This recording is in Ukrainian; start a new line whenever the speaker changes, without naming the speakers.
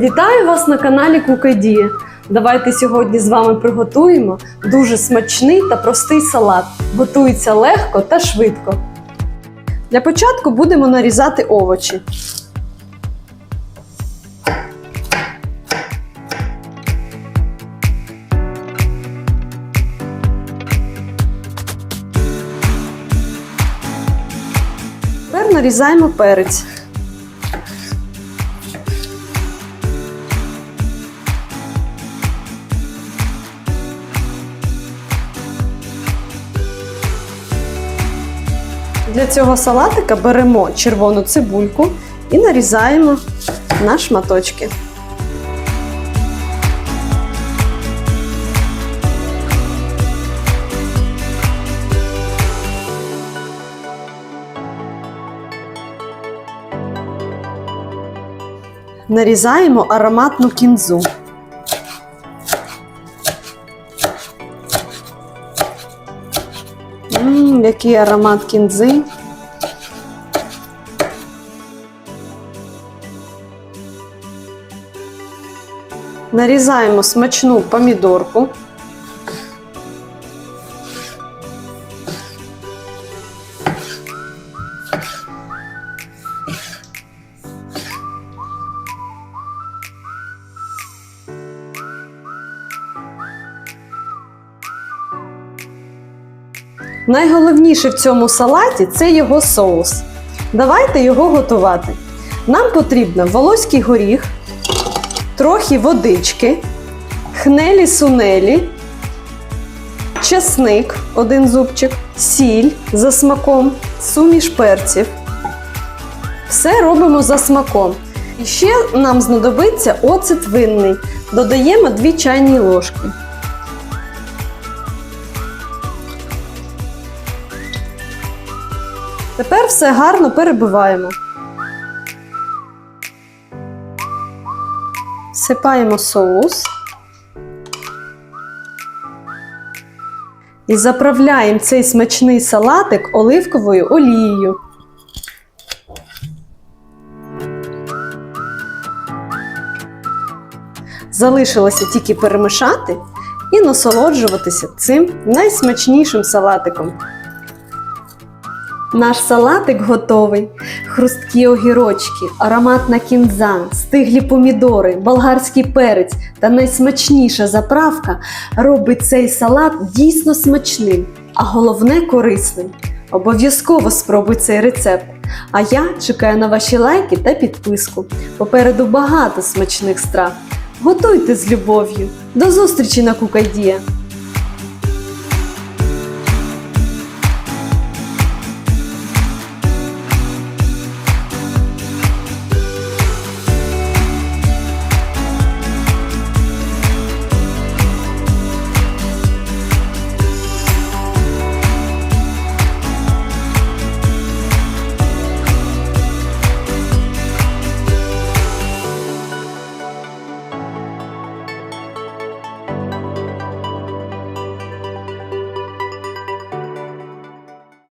Вітаю вас на каналі Кукайдія. Давайте сьогодні з вами приготуємо дуже смачний та простий салат. Готується легко та швидко. Для початку будемо нарізати овочі. Тепер нарізаємо перець. Для цього салатика беремо червону цибульку і нарізаємо на шматочки. Нарізаємо ароматну кінзу. Який аромат кінзи. Нарізаємо смачну помідорку. Найголовніше в цьому салаті це його соус. Давайте його готувати. Нам потрібно волоський горіх, трохи водички, хнелі сунелі, чесник, один зубчик, сіль за смаком, суміш перців. Все робимо за смаком. І ще нам знадобиться оцет винний. Додаємо 2 чайні ложки. Тепер все гарно перебиваємо. Всипаємо соус. І заправляємо цей смачний салатик оливковою олією. Залишилося тільки перемішати і насолоджуватися цим найсмачнішим салатиком. Наш салатик готовий. Хрусткі огірочки, ароматна кінза, стиглі помідори, болгарський перець та найсмачніша заправка робить цей салат дійсно смачним, а головне корисним. Обов'язково спробуй цей рецепт. А я чекаю на ваші лайки та підписку. Попереду багато смачних страв. Готуйте з любов'ю. До зустрічі на Кукайдія!